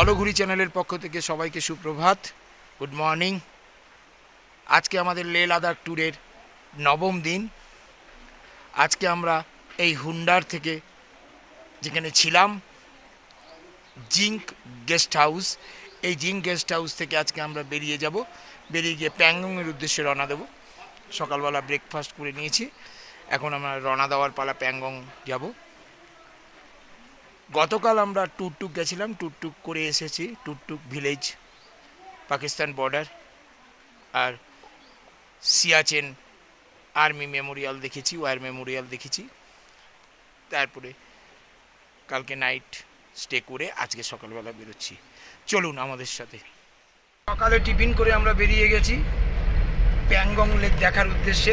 চলো ঘুরি চ্যানেলের পক্ষ থেকে সবাইকে সুপ্রভাত। গুড মর্নিং আজকে আমাদের লে লাদাখ ট্যুরের নবম দিন। আজকে আমরা এই হুন্ডার থেকে যেখানে ছিলাম, জিঙ্ক গেস্ট হাউস, এই জিঙ্ক গেস্ট হাউস থেকে আজকে আমরা বেরিয়ে যাব। বেরিয়ে গিয়ে প্যাংগংয়ের উদ্দেশ্যে রওনা দেবো। সকালবেলা ব্রেকফাস্ট করে নিয়েছি। এখন আমরা রওনা দেওয়ার পালা প্যাংগং যাব। গতকাল আমরা টুকটুক গেছিলাম টুকটুক করে এসেছি টুকটুক ভিলেজ, পাকিস্তান বর্ডার আর সিয়াচেন আর্মি মেমোরিয়াল দেখেছি, ওয়ার মেমোরিয়াল দেখেছি। তারপরে কালকে নাইট স্টে করে আজকে সকালবেলা বেরোচ্ছি। চলুন আমাদের সাথে। সকালে টিফিন করে আমরা বেরিয়ে গেছি প্যাংগং লেক দেখার উদ্দেশ্যে।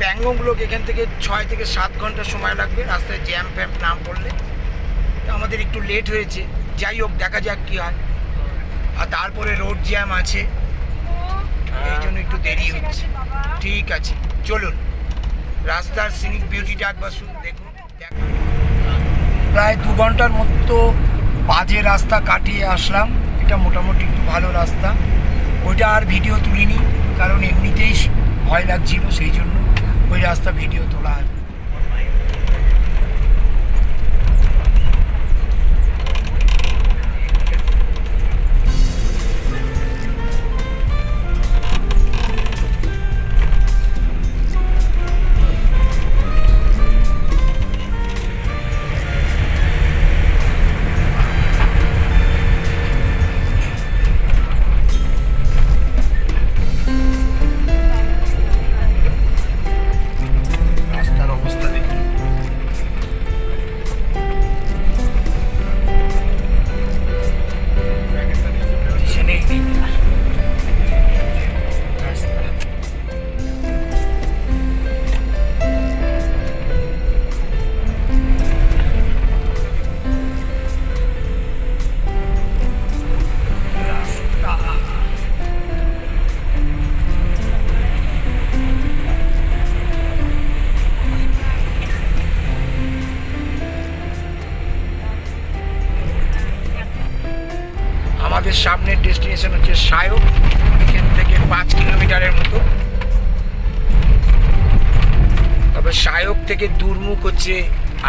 প্যাংগং লোক এখান থেকে ছয় থেকে সাত ঘণ্টা সময় লাগবে, রাস্তায় জ্যাম ফ্যাম না পড়লে। আমাদের একটু লেট হয়েছে। যাই হোক দেখা যাক কী হয়। আর তারপরে রোড জ্যাম আছে। এই জন্য একটু দেরি হচ্ছে। ঠিক আছে চলুন। রাস্তার সিনিক বিউটিটা একবার শুন দেখুন দেখ- প্রায় দু ঘণ্টার মতো বাজে রাস্তা কাটিয়ে আসলাম। এটা মোটামুটি একটু ভালো রাস্তা। ওইটা আর ভিডিও তুলিনি কারণ এমনিতেই ভয় লাগছিল সেই জন্য ওই রাস্তা ভিডিও তোলা হয়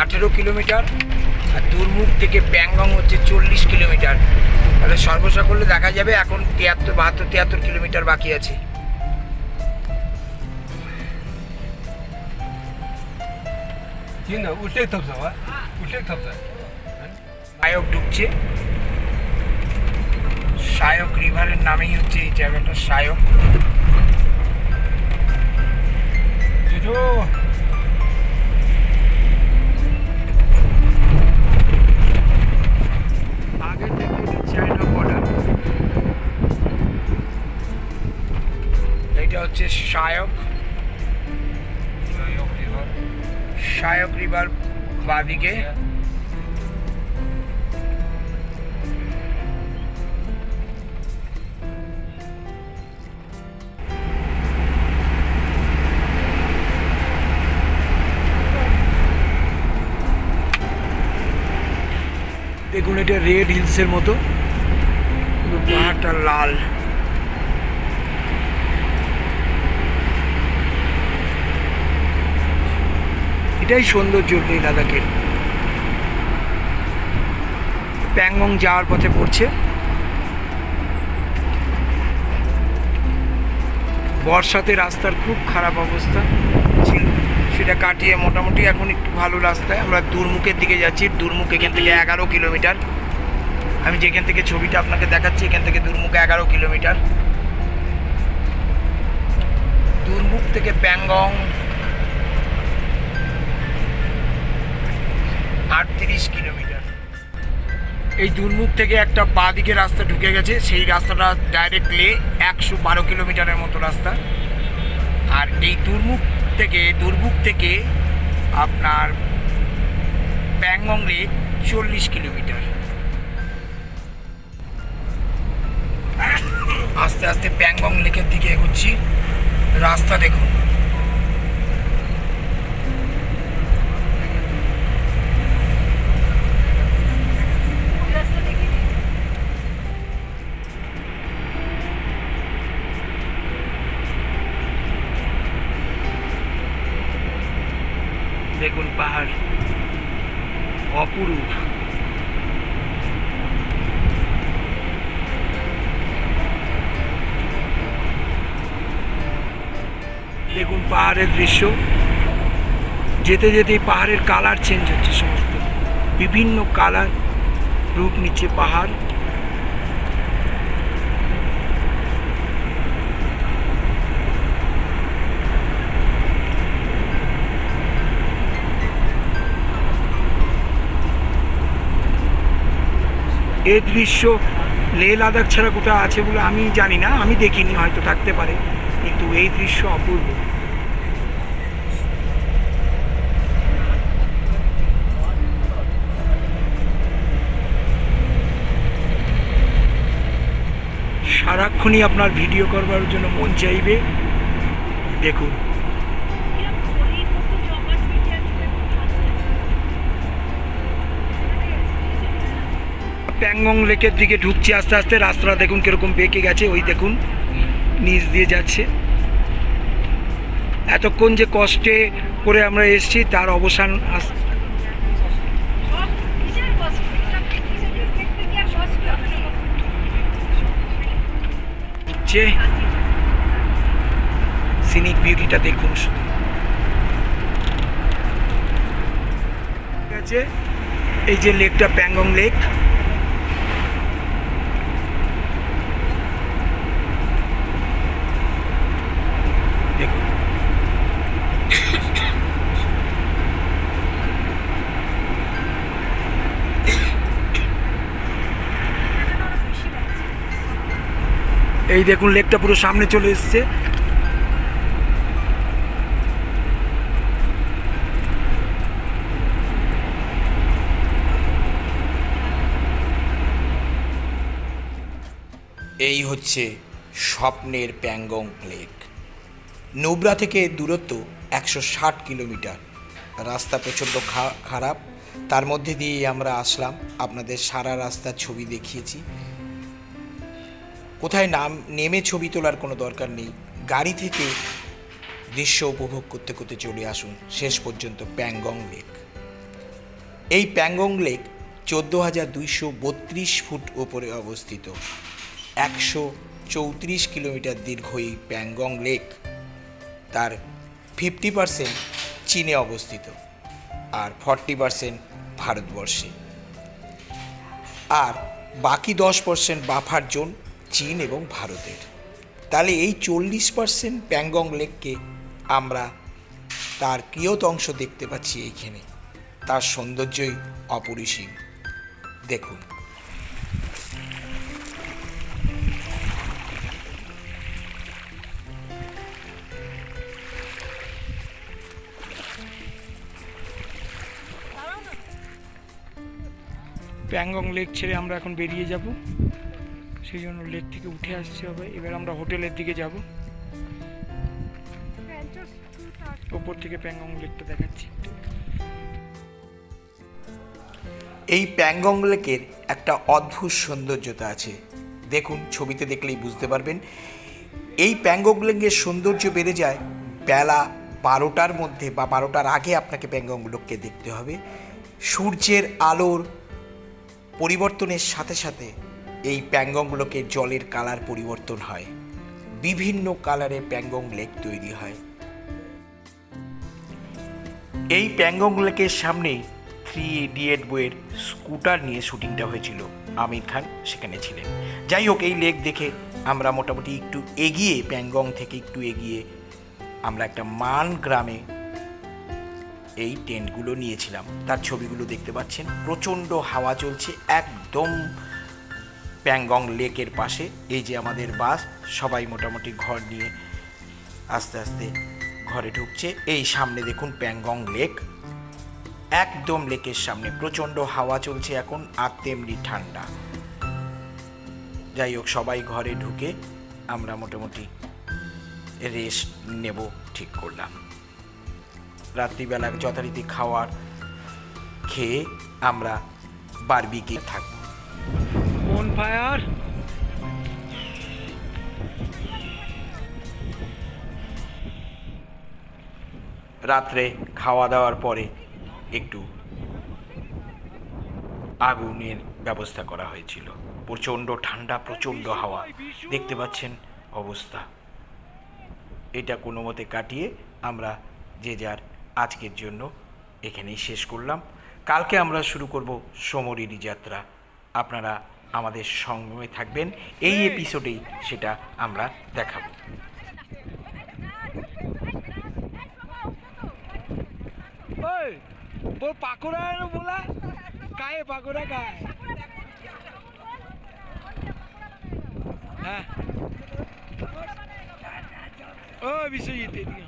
আঠেরো কিলোমিটার আর দুর্মুখ থেকে প্যাংগং হচ্ছে চল্লিশ কিলোমিটার। তাহলে সর্বসা করলে দেখা যাবে এখন তিয়াত্তর বাহাত্তর তিয়াত্তর কিলোমিটার বাকি আছে। সায়ক ঢুকছে সায়ক রিভারের নামেই হচ্ছে এই জায়গাটা সায়ক। হচ্ছে সায়ক সায়ক রিভার বাদিকে। দেখুন এটা রেড হিলসের মতো। পাহাড়টা লাল। এটাই সৌন্দর্য লেহ লাদাখের। প্যাংগং যাওয়ার পথে পড়ছে। বর্ষাতে রাস্তার খুব খারাপ অবস্থা। ছিল সেটা কাটিয়ে মোটামুটি এখন একটু ভালো রাস্তায়। আমরা দুর্মুখের দিকে যাচ্ছি। দুর্মুখ এখান থেকে এগারো কিলোমিটার। আমি যেখান থেকে ছবিটা আপনাকে দেখাচ্ছি, এখান থেকে দুর্মুখ এগারো কিলোমিটার। দুর্মুখ থেকে প্যাংগং আটত্রিশ কিলোমিটার। এই দুর্মুখ থেকে একটা বাঁ দিকে রাস্তা ঢুকে গেছে, সেই রাস্তাটা ডাইরেক্টলি একশো বারো কিলোমিটারের মতো রাস্তা। আর এই দুর্মুখ থেকে দুর্মুখ থেকে আপনার প্যাংগং লেক চল্লিশ কিলোমিটার। আস্তে আস্তে প্যাংগং লেকের দিকে এগোচ্ছি। রাস্তা দেখুন। পাহাড়ের দৃশ্য। যেতে যেতেই পাহাড়ের কালার চেঞ্জ হচ্ছে সমস্ত। বিভিন্ন কালার রূপ নিচ্ছে পাহাড়। এ দৃশ্য লে লাদাখ ছাড়া কোথাও আছে বলে আমি জানি না, আমি দেখিনি, হয়তো থাকতে পারে। কিন্তু এই দৃশ্য অপূর্ব। সারাক্ষণই আপনার ভিডিও করবার জন্য মন চাইবে। দেখুন। প্যাংগং লেকের দিকে ঢুকছি আস্তে আস্তে, রাস্তাটা দেখুন কীরকম বেঁকে গেছে, ওই দেখুন, নিচ দিয়ে যাচ্ছে। এতক্ষণ যে কষ্টে করে আমরা এসেছি, তার অবসান আস- হচ্ছে সিনিক বিউটিটা দেখুন শুধু। ঠিক আছে? এই যে লেকটা প্যাংগং লেক। এই দেখুন, লেকটা পুরো সামনে চলে এসছে। এই হচ্ছে স্বপ্নের প্যাংগং লেক। নুবরা থেকে দূরত্ব একশো ষাট কিলোমিটার। রাস্তা প্রচণ্ড খারাপ। তার মধ্যে দিয়ে আমরা আসলাম। আপনাদের সারা রাস্তার ছবি দেখিয়েছি। কোথায় নাম, নেমে ছবি তোলার কোনো দরকার নেই। গাড়ি থেকে দৃশ্য উপভোগ করতে করতে চলে আসুন শেষ পর্যন্ত প্যাংগং লেক। এই প্যাংগং লেক চোদ্দ হাজার দুইশো বত্রিশ ফুট ওপরে অবস্থিত। একশো চৌত্রিশ কিলোমিটার দীর্ঘ এই প্যাংগং লেক। তার ফিফটি পার্সেন্ট চীনে অবস্থিত আর ফর্টি পার্সেন্ট ভারতবর্ষে। আর বাকি দশ পার্সেন্ট বাফার জোন চীন এবং ভারতের। তাহলে এই চল্লিশ পার্সেন্ট প্যাংগং লেককে আমরা তার কিয়ত অংশ দেখতে পাচ্ছি এইখানে। তার সৌন্দর্যই অপরিসীম। দেখুন। প্যাংগং লেক ছেড়ে আমরা এখন বেরিয়ে যাব। সেই জন্য লেক থেকে উঠে আসতে হবে এবার আমরা হোটেলের দিকে যাব। ওপর থেকে প্যাংগং লেকটা দেখাচ্ছি। এই প্যাংগং লেকের একটা অদ্ভুত সৌন্দর্যতা আছে। দেখুন, ছবিতে দেখলেই বুঝতে পারবেন। এই প্যাংগং লেকের সৌন্দর্য বেড়ে যায় বেলা বারোটার মধ্যে বা বারোটার আগে আপনাকে প্যাংগং লেককে দেখতে হবে। সূর্যের আলোর পরিবর্তনের সাথে সাথে এই প্যাংগং লেকের জলের কালার পরিবর্তন হয়। বিভিন্ন কালারের প্যাঙ্গং লেক তৈরি হয়। এই প্যাংগং লেকের সামনেই থ্রি ইডিয়েট বইয়ের স্কুটার নিয়ে শুটিংটা হয়েছিল। আমির খান সেখানে ছিলেন। যাই হোক, এই লেক দেখে আমরা মোটামুটি একটু এগিয়ে, প্যাঙ্গং থেকে একটু এগিয়ে আমরা একটা মান গ্রামে এই টেন্টগুলো নিয়েছিলাম। তার ছবিগুলো দেখতে পাচ্ছেন। প্রচণ্ড হাওয়া চলছে, একদম প্যাংগং লেকের পাশে। এই যে আমাদের বাস, সবাই মোটামুটি ঘর নিয়ে আস্তে আস্তে ঘরে ঢুকছে। এই সামনে দেখুন প্যাংগং লেক। একদম লেকের সামনে। প্রচণ্ড হাওয়া চলছে এখন, আর তেমনি ঠান্ডা। যাই হোক, সবাই ঘরে ঢুকে আমরা মোটামুটি রেস্ট নেব ঠিক করলাম। রাত্রিবেলা যথারীতি খাওয়ার খেয়ে আমরা বারবিকে থাকব। ফায়ার রাত্রে খাওয়া দাওয়ার পরে একটু আগুনের ব্যবস্থা করা হয়েছিল। প্রচণ্ড ঠান্ডা, প্রচণ্ড হাওয়া। দেখতে পাচ্ছেন অবস্থা। এটা কোনো মতে কাটিয়ে আমরা যে যার আজকের জন্য এখানেই শেষ করলাম। কালকে আমরা শুরু করব সমরিরি যাত্রা। আপনারা আমাদের সঙ্গে থাকবেন। এই এপিসোডেই সেটা আমরা দেখাবো। তোর পাকোড়া বলা? কায়ে পাকোড়া কায় হ্যাঁ। ও বিশ্বজিৎ এদিকে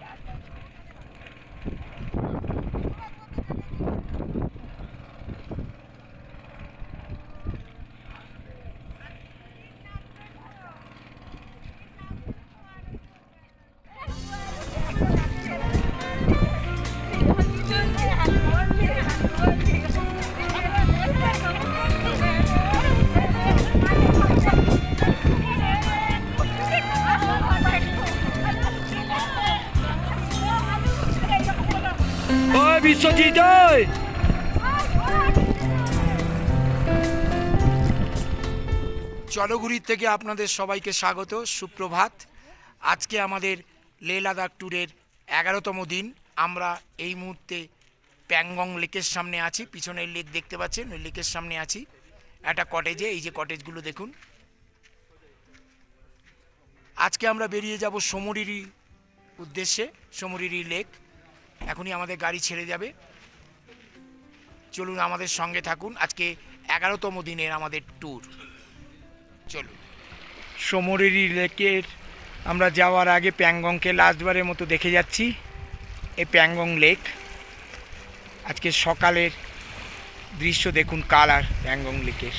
কি জয় জলগুড়ি থেকে আপনাদের সবাইকে স্বাগত, সুপ্রভাত। আজকে আমাদের লে লাদাখ ট্যুরের এগারোতম দিন। আমরা এই মুহূর্তে প্যাংগং লেকের সামনে আছি, পিছনের লেক দেখতে পাচ্ছেন, ওই লেকের সামনে আছি। একটা কটেজে এই যে কটেজগুলো দেখুন। আজকে আমরা বেরিয়ে যাব সমরিরি উদ্দেশ্যে, সমরিরি লেক। এখনই আমাদের গাড়ি ছেড়ে যাবে। চলুন আমাদের সঙ্গে থাকুন। আজকে এগারোতম দিনের আমাদের ট্যুর চলুন। সমরেরি লেকের আমরা যাওয়ার আগে প্যাংগংকে লাস্টবারের মতো দেখে যাচ্ছি এ প্যাংগং লেক। আজকে সকালের দৃশ্য দেখুন কালার প্যাংগং লেকের।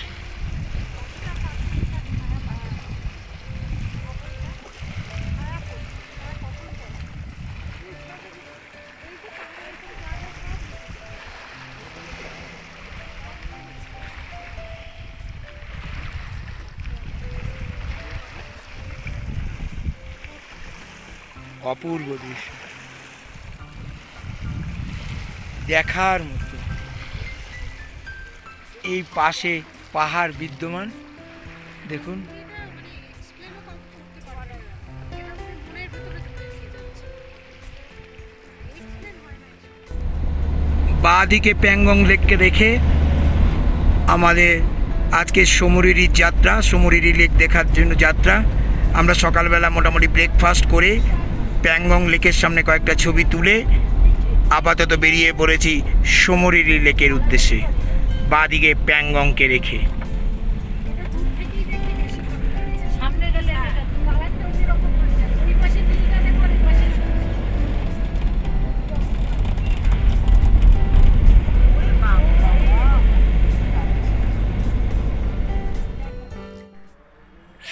অপূর্ব দৃশ্য। দেখার মতো। এই পাশে পাহাড় বিদ্যমান। দেখুন। বাঁ দিকে প্যাংগং লেককে রেখে আমাদের আজকে সমরিরির যাত্রা, সমরিরি লেক দেখার জন্য যাত্রা। আমরা সকালবেলা মোটামুটি ব্রেকফাস্ট করে প্যাংগং লেকের সামনে কয়েকটা ছবি তুলে আপাতত বেরিয়ে পড়েছি সমরিরি লেকের উদ্দেশ্যে বাঁদিকে প্যাংগংকে রেখে।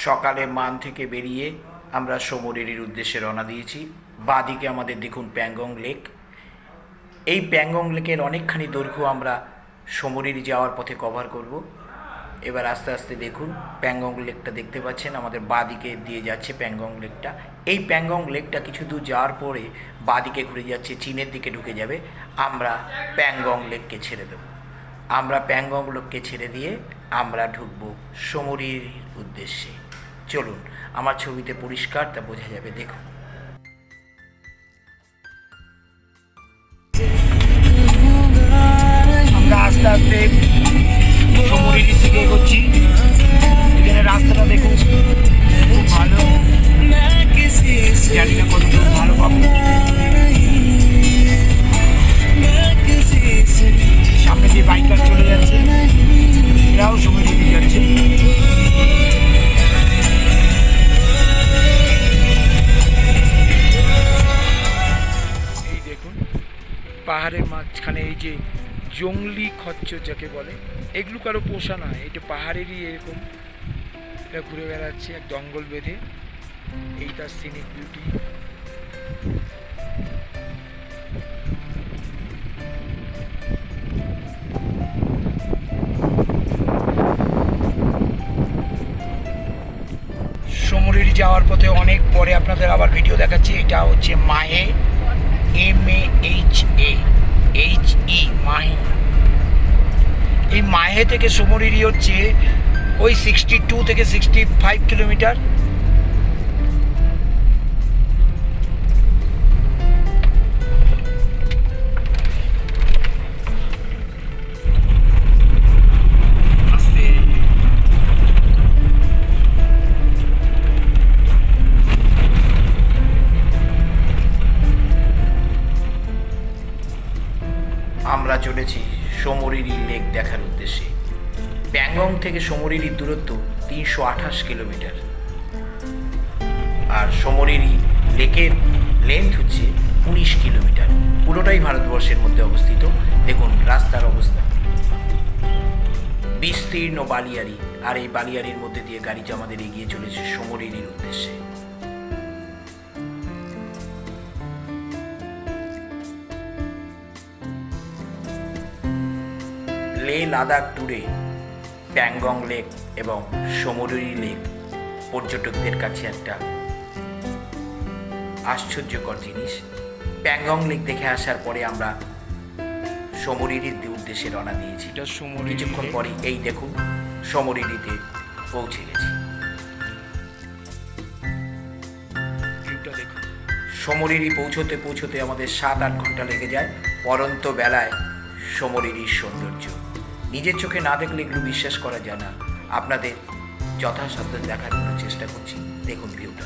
সকালে মান থেকে বেরিয়ে আমরা সমরিরির উদ্দেশ্যে রওনা দিয়েছি। বাঁদিকে আমাদের দেখুন প্যাংগং লেক। এই প্যাংগং লেকের অনেকখানি দৈর্ঘ্য আমরা সমরিরি যাওয়ার পথে কভার করব। এবার আস্তে আস্তে দেখুন, প্যাংগং লেকটা দেখতে পাচ্ছেন, আমাদের বাঁদিকে দিয়ে যাচ্ছে প্যাংগং লেকটা। এই প্যাংগং লেকটা কিছু দূর যাওয়ার পরে বাঁদিকে ঘুরে যাচ্ছে, চীনের দিকে ঢুকে যাবে। আমরা প্যাংগং লেককে ছেড়ে দেবো। আমরা প্যাংগং লেককে ছেড়ে দিয়ে আমরা ঢুকবো সমরির উদ্দেশ্যে। চলুন। আমার ছবিতে পরিষ্কার, তা বোঝা যাবে দেখুন আমরা আস্তে আস্তে সমুদ্রের দিকে এগোচ্ছি। এখানে রাস্তাটা দেখুন, খুব ভালো। জানি না কতটুকু ভালো জংলি যাকে বলে, এগুলো কারও পোষা নয় এটা পাহাড়েরই এরকম। এটা ঘুরে বেড়াচ্ছে, এক জঙ্গল বেঁধে, এই তার সিনিক বিউটি সমরির যাওয়ার পথে অনেক পরে আপনাদের আবার ভিডিও দেখাচ্ছি, এটা হচ্ছে Mahe M A H A H E Mahe. এই মাহে থেকে সমরিরি হচ্ছে ওই সিক্সটি টু থেকে সিক্সটি ফাইভ কিলোমিটার আমরা চলেছি। সমরিরি লেক দেখার উদ্দেশ্যে। প্যাংগং থেকে সমরিরির দূরত্ব তিনশো আঠাশ কিলোমিটার। আর সমরিরি লেকের লেন্থ হচ্ছে উনিশ কিলোমিটার। পুরোটাই ভারতবর্ষের মধ্যে অবস্থিত। দেখুন, রাস্তার অবস্থা। বিস্তীর্ণ বালিয়ারি আর এই বালিয়ারির মধ্যে দিয়ে গাড়িটা আমাদের এগিয়ে চলেছে সমরিরির উদ্দেশ্যে। লে লাদাখ ট্যুরে প্যাংগং লেক এবং সমুদ্রী লেক পর্যটকদের কাছে একটা আশ্চর্যকর জিনিস। প্যাংগং লেক দেখে আসার পরে আমরা সমরিরির উদ্দেশ্যে রওনা দিয়েছি। কিছুক্ষণ পরে এই দেখুন সমরিরিতে পৌঁছে গেছি। সমরিরি পৌঁছতে পৌঁছতে আমাদের সাত আট ঘণ্টা লেগে যায়। পরন্ত বেলায় সমরিরির সৌন্দর্য। নিজের চোখে না দেখলে এগুলো বিশ্বাস করা যায় না। আপনাদের যথাসাধ্য দেখার জন্য চেষ্টা করছি। দেখুন ভিউটা।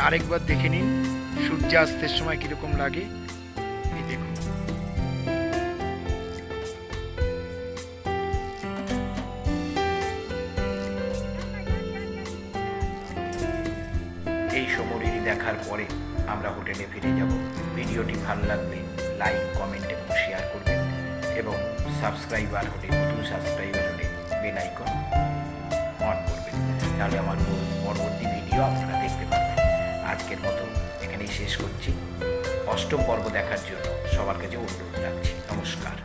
আরেকবার দেখে নিন। সূর্যাস্তের সময় কীরকম লাগে। এই দেখুন। দেখার পরে আমরা হোটেলে ফিরে যাব। ভিডিওটি ভালো লাগলে লাইক, কমেন্ট এবং শেয়ার করবেন এবং সাবস্ক্রাইবার হলে, নতুন সাবস্ক্রাইবার হলে বেল আইকন অন করবেন। তাহলে আমার পরবর্তী ভিডিও আপনারা দেখতে পাবেন আজকের মতো এখানেই শেষ করছি। অষ্টম পর্ব দেখার জন্য সবার কাছে অনুরোধ রাখছি। নমস্কার।